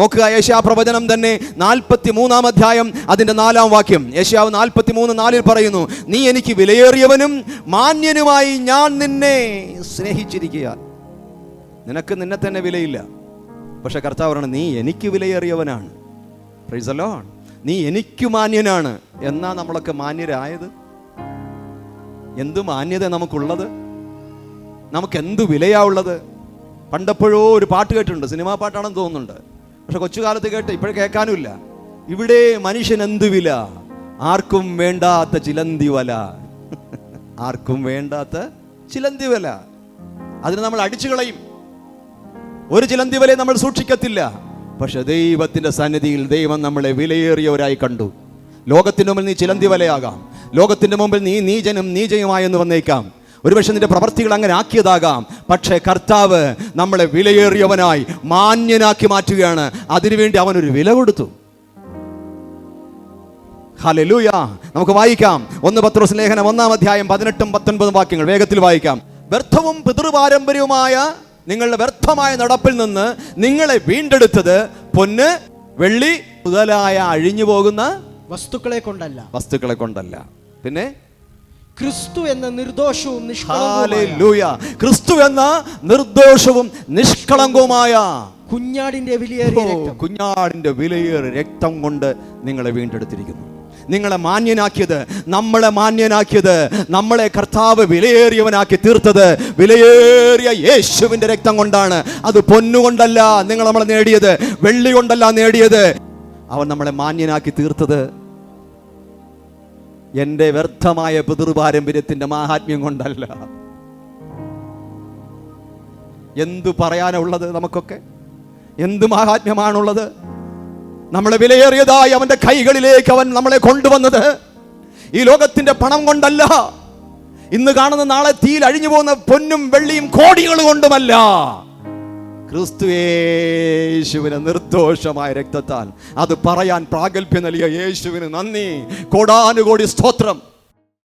നോക്കുക യേശാ പ്രവചനം തന്നെ നാൽപ്പത്തി മൂന്നാം അധ്യായം അതിന്റെ നാലാം വാക്യം. യേശാവ് നാൽപ്പത്തി മൂന്ന് നാലിൽ പറയുന്നു നീ എനിക്ക് വിലയേറിയവനും മാന്യനുമായി ഞാൻ നിന്നെ സ്നേഹിച്ചിരിക്കുക നിനക്ക് നിന്നെ തന്നെ വിലയില്ല. പക്ഷെ കർത്താവ് പറയണം നീ എനിക്ക് വിലയേറിയവനാണ്. പ്രൈസലോ. നീ എനിക്ക് മാന്യനാണ്. എന്നാ നമ്മളൊക്കെ മാന്യരായത്? എന്ത് മാന്യത നമുക്കുള്ളത്? നമുക്ക് എന്ത് വിലയാ ഉള്ളത്? പണ്ടെപ്പോഴോ ഒരു പാട്ട് കേട്ടിട്ടുണ്ട് സിനിമാ പാട്ടാണെന്ന് തോന്നുന്നുണ്ട്. പക്ഷെ കൊച്ചുകാലത്ത് കേട്ട് ഇപ്പോഴും കേൾക്കാനുമില്ല. ഇവിടെ മനുഷ്യൻ എന്തു വില? ആർക്കും വേണ്ടാത്ത ചിലന്തി വല. ആർക്കും വേണ്ടാത്ത ചിലന്തി വല. അതിന് നമ്മൾ അടിച്ചു കളയും. ഒരു ചിലന്തി വലയെ നമ്മൾ സൂക്ഷിക്കത്തില്ല. പക്ഷെ ദൈവത്തിന്റെ സന്നിധിയിൽ ദൈവം നമ്മളെ വിലയേറിയവരായി കണ്ടു. ലോകത്തിന്റെ മുമ്പിൽ നീ ചിലന്തി വലയാകാം. ലോകത്തിന്റെ മുമ്പിൽ നീ നീചനും നീചയുമായെന്ന് വന്നേക്കാം. ഒരുപക്ഷെ നിന്റെ പ്രവർത്തികൾ അങ്ങനെ ആക്കിയതാകാം. പക്ഷേ കർത്താവ് നമ്മളെ വിലയേറിയവനായി മാന്യനാക്കി മാറ്റുകയാണ്. അതിനുവേണ്ടി അവനൊരു വില കൊടുത്തു. ഹല്ലേലൂയ. നമുക്ക് വായിക്കാം. ഒന്ന് പത്രോസ് ലേഖനം ഒന്നാം അധ്യായം പതിനെട്ടും പത്തൊൻപതും വാക്യങ്ങൾ. വേഗത്തിൽ വായിക്കാം. വ്യർത്ഥവും പിതൃപാരമ്പര്യവുമായ നിങ്ങളുടെ വ്യർത്ഥമായ നടപ്പിൽ നിന്ന് നിങ്ങളെ വീണ്ടെടുത്തത് പൊന്ന് വെള്ളി മുതലായ അഴിഞ്ഞു പോകുന്ന വസ്തുക്കളെ കൊണ്ടല്ല. വസ്തുക്കളെ കൊണ്ടല്ല. പിന്നെ? ക്രിസ്തു എന്ന നിർദോഷവും ക്രിസ്തു എന്ന നിർദോഷവും നിഷ്കളങ്കവുമായ കുഞ്ഞാടിന്റെ വിലയേറിയ രക്തം. കുഞ്ഞാടിന്റെ വിലയേറിയ രക്തം കൊണ്ട് നിങ്ങളെ വീണ്ടെടുത്തിരിക്കുന്നു. നിങ്ങളെ മാന്യനാക്കിയത് നമ്മളെ മാന്യനാക്കിയത് നമ്മളെ കർത്താവ് വിലയേറിയവനാക്കി തീർത്തത് വിലയേറിയ യേശുവിന്റെ രക്തം കൊണ്ടാണ്. അത് പൊന്നുകൊണ്ടല്ല നിങ്ങൾ നമ്മളെ നേടിയത് വെള്ളി കൊണ്ടല്ല നേടിയത്. അവൻ നമ്മളെ മാന്യനാക്കി തീർത്തത് എന്റെ വ്യർത്ഥമായ പിതൃപാരമ്പര്യത്തിന്റെ മാഹാത്മ്യം കൊണ്ടല്ല. എന്തു പറയാനുള്ളത് നമുക്കൊക്കെ? എന്ത് മാഹാത്മ്യമാണുള്ളത്? നമ്മളെ വിലയേറിയതായി അവന്റെ കൈകളിലേക്ക് അവൻ നമ്മളെ കൊണ്ടുവന്നത്. ഈ ലോകത്തിന്റെ പണം കൊണ്ടല്ല. ഇന്ന് കാണുന്ന നാളെ തീയിൽ അഴിഞ്ഞു പോകുന്ന പൊന്നും വെള്ളിയും കോടികൾ കൊണ്ടുമല്ല. ക്രിസ്തു നിർദ്ദോഷമായ നിർദോഷമായ രക്തത്താൽ അത് പറയാൻ പ്രാഗൽഭ്യം നൽകിയ യേശുവിന് നന്ദി. കോടാനുകോടി സ്തോത്രം.